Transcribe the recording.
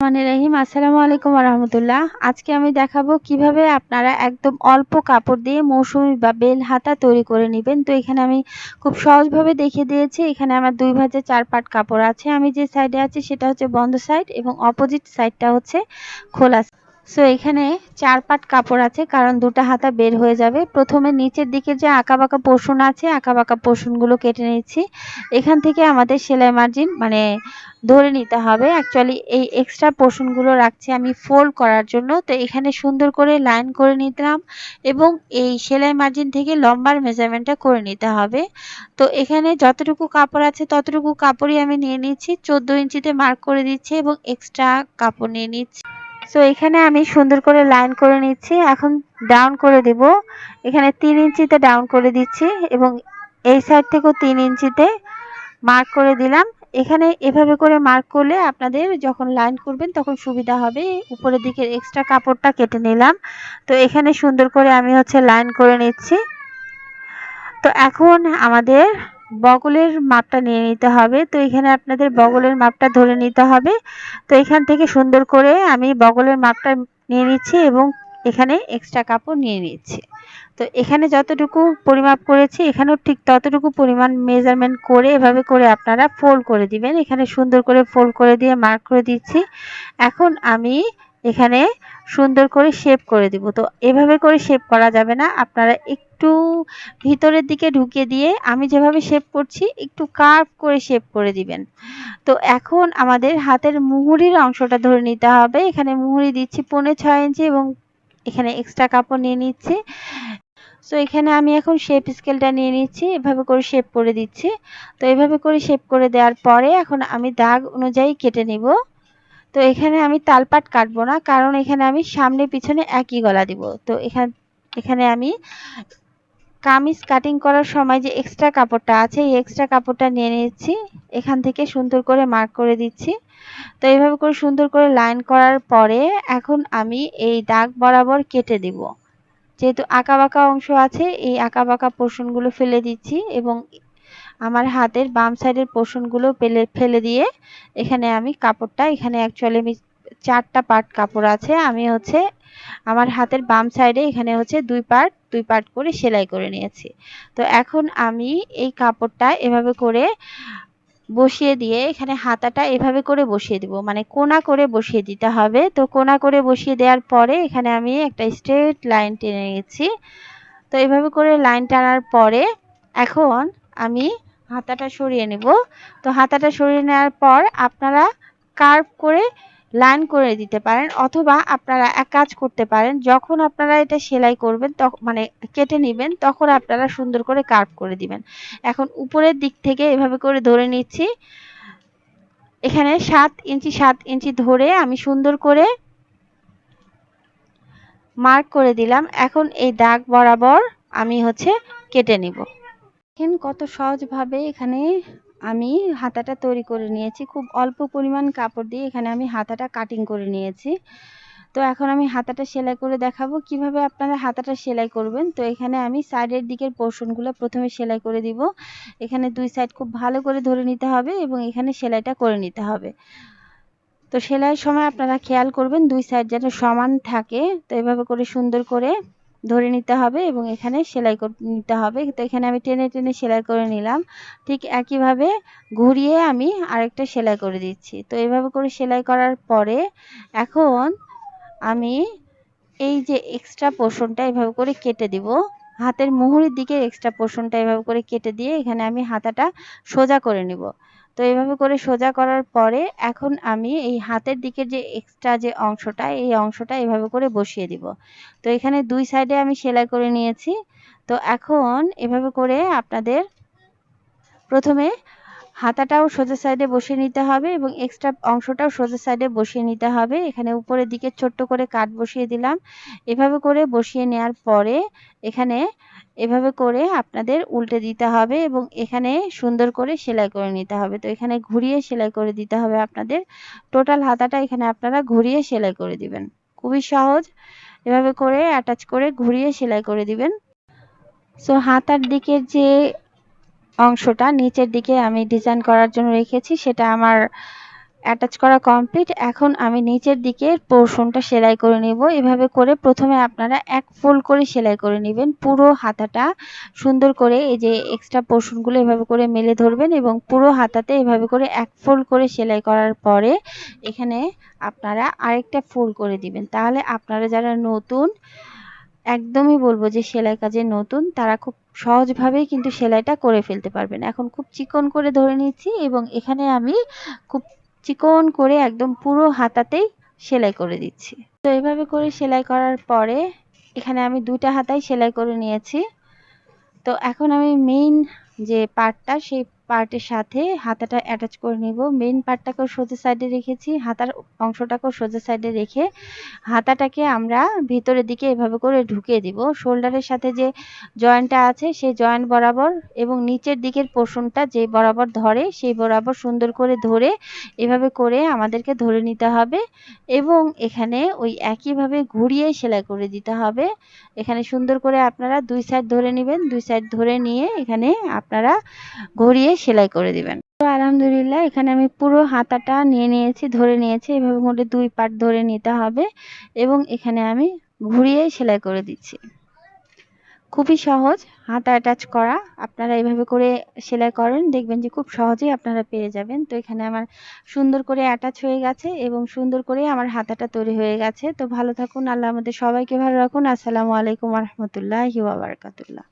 রহিম। আসসালামু আলাইকুম রহমতুল্লাহ আজকে আমি দেখাবো কীভাবে আপনারা একদম অল্প কাপড় দিয়ে মৌসুমি বা বেল হাতা তৈরি করে নেবেন। তো এখানে আমি খুব সহজভাবে দেখিয়ে দিয়েছি। এখানে আমার দুই ভাজে চার পাট কাপড় আছে। আমি যে সাইডে আছি সেটা হচ্ছে বন্ধ সাইড এবং অপোজিট সাইডটা হচ্ছে খোলা সো এখানে চার পাট কাপড় আছে, কারণ দুটো হাতা বের হয়ে যাবে। প্রথমে নিচের দিকে যে আঁকা বাঁকা পোষণ আছে আঁকা বাঁকা পোষণগুলো কেটে নিচ্ছি। এখান থেকে আমাদের সেলাই মার্জিন মানে ধরে নিতে হবে। অ্যাকচুয়ালি এই এক্সট্রা পোর্শনগুলো রাখছি আমি ফোল্ড করার জন্য। তো এখানে সুন্দর করে লাইন করে নিতাম এবং এই সেলাই মার্জিন থেকে লম্বার মেজারমেন্টটা করে নিতে হবে। তো এখানে যতটুকু কাপড় আছে, ততটুকু কাপড়ই আমি নিয়ে নিচ্ছি। চোদ্দ ইঞ্চিতে মার্ক করে দিচ্ছি এবং এক্সট্রা কাপড় নিয়ে নিচ্ছি। সো এখানে আমি সুন্দর করে লাইন করে নিচ্ছি। এখন ডাউন করে দিব। এখানে তিন ইঞ্চিতে ডাউন করে দিচ্ছি এবং এই সাইড থেকেও তিন ইঞ্চিতে মার্ক করে দিলাম। এখানে এভাবে করে মার্ক করলে আপনাদের যখন লাইন করবেন তখন সুবিধা হবে। উপরের দিকে এক্সট্রা কাপড়টা কেটে নিলাম। তো, এখানে সুন্দর করে আমি হচ্ছে লাইন করে নিচ্ছি। তো, এখন আমাদের বগলের মাপটা নিয়ে নিতে হবে। তো এখানে আপনাদের বগলের মাপটা ধরে নিতে হবে। তো এখান থেকে সুন্দর করে আমি বগলের মাপটা নিয়ে নিচ্ছি এবং এখানে এক্সট্রা কাপড় নিয়ে নিচ্ছি। তো এখানে যতটুকু পরিমাপ করেছি, এখানেও ঠিক ততটুকু পরিমাণ মেজারমেন্ট করে এভাবে করে আপনারা ফোল্ড করে দিবেন। এখানে সুন্দর করে ফোল্ড করে দিয়ে মার্ক করে দিচ্ছি। এখন আমি এখানে সুন্দর করে শেপ করে দিব। তো এভাবে করে শেপ করা যাবে না। আপনারা একটু ভিতরের দিকে ঢুকে দিয়ে আমি যেভাবে শেপ করছি, একটু কার্ভ করে শেপ করে দিবেন। তো এখন আমাদের হাতের মুহুরির অংশটা ধরে নিতে হবে। এখানে মুহুরি দিচ্ছি পৌনে ছয় ইঞ্চি এবং এখানে এক্সট্রা কাপড় নিয়ে নিচ্ছি। সো এখানে আমি এখন শেপ স্কেলটা নিয়ে নিচ্ছি, এভাবে করে শেপ করে দিচ্ছি। তো এভাবে করে শেপ করে দেওয়ার পরে এখন আমি দাগ অনুযায়ী কেটে নিব। তো এখানে আমি তালপাট কাটবো না, কারণ এখানে আমি সামনে পিছনে একই গলা দিব। তো এখানে এখানে আমি কামিজ কাটিং করার সময় যে এক্সট্রা কাপড়টা আছে, এই এক্সট্রা কাপড়টা নিয়ে নিচ্ছি এখান থেকে সুন্দর করে মার্ক করে দিচ্ছি। তো এইভাবে করে সুন্দর করে লাইন করার পরে এখন আমি এই দাগ বরাবর কেটে দিব। যেহেতু আঁকা বাঁকা অংশ আছে, এই আঁকা বাঁকা পোর্শনগুলো ফেলে দিচ্ছি এবং আমার হাতের বাম সাইডের পোর্শনগুলো ফেলে ফেলে দিয়ে এখানে আমি কাপড়টা, এখানে অ্যাকচুয়ালি আমি চারটা পার্ট কাপড় আছে। আমি হচ্ছে আমার হাতের বাম সাইডে এখানে হচ্ছে দুই পার্ট দুই পার্ট করে সেলাই করে নিয়েছি। তো এখন আমি এই কাপড়টা এভাবে করে বসিয়ে দিয়ে এখানে হাতাটা এভাবে করে বসিয়ে দিব। মানে কোনা করে বসিয়ে দিতে হবে। তো কোনা করে বসিয়ে দেওয়ার পরে এখানে আমি একটা স্ট্রেট লাইন টেনে নিয়েছি। তো এভাবে করে লাইন টানার পরে এখন আমি হাতাটা সরিয়ে নেব। তো হাতাটা সরিয়ে নেওয়ার পর আপনারা কার্ভ করে লাইন করে দিতে পারেন অথবা আপনারা এক কাজ করতে পারেন, যখন আপনারা এটা সেলাই করবেন তখন মানে কেটে নেবেন তখন আপনারা সুন্দর করে কার্ভ করে দিবেন। এখন উপরের দিক থেকে এভাবে করে ধরে নিচ্ছি। এখানে সাত ইঞ্চি সাত ইঞ্চি ধরে আমি সুন্দর করে মার্ক করে দিলাম। এখন এই দাগ বরাবর আমি হচ্ছে কেটে নিব। দেখেন কত সহজভাবে এখানে আমি হাতাটা তৈরি করে নিয়েছি। খুব অল্প পরিমাণ কাপড় দিয়ে এখানে আমি হাতাটা কাটিং করে নিয়েছি। তো এখন আমি হাতাটা সেলাই করে দেখাবো কীভাবে আপনারা হাতাটা সেলাই করবেন। তো এখানে আমি সাইডের দিকের পোর্শনগুলো প্রথমে সেলাই করে দিব। এখানে দুই সাইড খুব ভালো করে ধরে নিতে হবে এবং এখানে সেলাইটা করে নিতে হবে। তো সেলাইয়ের সময় আপনারা খেয়াল করবেন দুই সাইড যেন সমান থাকে। তো এভাবে করে সুন্দর করে ধরে নিতে হবে এবং এখানে সেলাই নিতে হবে। তো এখানে আমি টেনে টেনে সেলাই করে নিলাম। ঠিক একইভাবে ঘুরিয়ে আমি আরেকটা সেলাই করে দিচ্ছি। তো এভাবে করে সেলাই করার পরে এখন আমি এই যে এক্সট্রা পোর্শনটা এভাবে করে কেটে দিব। হাতের মুহুরির দিকে এক্সট্রা পোর্শনটা এভাবে করে কেটে দিয়ে এখানে আমি হাতাটা সোজা করে নিব। তো এইভাবে করে সোজা করার পরে এখন আমি এই হাতের দিকের যে এক্সট্রা যে অংশটা, এই অংশটা এভাবে করে বসিয়ে দিব। তো এখানে দুই সাইডে আমি সেলাই করে নিয়েছি। তো এখন এভাবে করে আপনাদের প্রথমে হাতাটাও সোজা সাইডে বসিয়ে নিতে হবে এবং এক্সট্রা অংশটাও সোজা সাইডে বসিয়ে নিতে হবে। এখানে উপরের দিকে ছোট্ট করে কাট বসিয়ে দিলাম। এভাবে করে বসিয়ে নেওয়ার পরে এখানে এভাবে করে আপনাদের উল্টে দিতে হবে এবং এখানে সুন্দর করে সেলাই করে নিতে হবে। তো এখানে ঘুরিয়ে সেলাই করে দিতে হবে আপনাদের। টোটাল হাতাটা এখানে আপনারা ঘুরিয়ে সেলাই করে দিবেন। খুবই সহজ। এভাবে করে অ্যাটাচ করে ঘুরিয়ে সেলাই করে দিবেন। সো হাতার দিকের যে অংশটা নিচের দিকে আমি ডিজাইন করার জন্য রেখেছি, সেটা আমার অ্যাটাচ করা কমপ্লিট এখন আমি নিচের দিকে পোর্শনটা সেলাই করে নেব। এভাবে করে প্রথমে আপনারা এক ফোল্ড করে সেলাই করে নেবেন। পুরো হাতাটা সুন্দর করে এই যে এক্সট্রা পোর্শনগুলো এভাবে করে মেলে ধরবেন এবং পুরো হাতাতে এভাবে করে এক ফোল্ড করে সেলাই করার পরে এখানে আপনারা আরেকটা ফোল্ড করে দিবেন। তাহলে আপনারা যারা নতুন, একদমই বলব যে সেলাই কাজে নতুন, তারা খুব সহজভাবেই কিন্তু সেলাইটা করে ফেলতে পারবেন। এখন খুব চিকন করে ধরে নিয়েছি এবং এখানে আমি খুব চিকন করে একদম পুরো হাতাতেই সেলাই করে দিচ্ছি। তো এইভাবে করে সেলাই করার পরে এখানে আমি দুটা হাতাই সেলাই করে নিয়েছি। তো এখন আমি মেইন যে পার্টটা সেই পার্টের সাথে হাতাটা অ্যাটাচ করে নিব। মেইন পার্টটাকেও সোজা সাইডে রেখেছি, হাতার অংশটাকেও সোজা সাইডে রেখে হাতাটাকে আমরা ভিতরের দিকে এভাবে করে ঢুকিয়ে দিব। শোল্ডারের সাথে যে জয়েন্টটা আছে, সেই জয়েন্ট বরাবর এবং নিচের দিকের পোর্শনটা যে বরাবর ধরে, সেই বরাবর সুন্দর করে ধরে এভাবে করে আমাদেরকে ধরে নিতে হবে এবং এখানে ওই একইভাবে ঘুরিয়ে সেলাই করে দিতে হবে। এখানে সুন্দর করে আপনারা দুই সাইড ধরে নেবেন। দুই সাইড ধরে নিয়ে এখানে আপনারা ঘুরিয়ে সেলাই করে দিবেন। তো আলহামদুলিল্লাহ, এখানে আমি পুরো হাতাটা নিয়ে নিয়েছি, ধরে নিয়েছি। এভাবে করে দুই পার্ট ধরে নিতে হবে এবং এখানে আমি ঘুরিয়ে সেলাই করে দিচ্ছি। খুবই সহজ হাতা অ্যাটাচ করা। আপনারা এভাবে করে সেলাই করেন, দেখবেন যে খুব সহজেই আপনারা পেয়ে যাবেন। তো এখানে আমার সুন্দর করে অ্যাটাচ হয়ে গেছে এবং সুন্দর করে আমার হাতাটা তৈরি হয়ে গেছে। তো ভালো থাকুন, আল্লাহ আমাদের সবাইকে ভালো রাখুন। আসসালামু আলাইকুম রহমতুল্লাহ বারকাতুল্লাহ।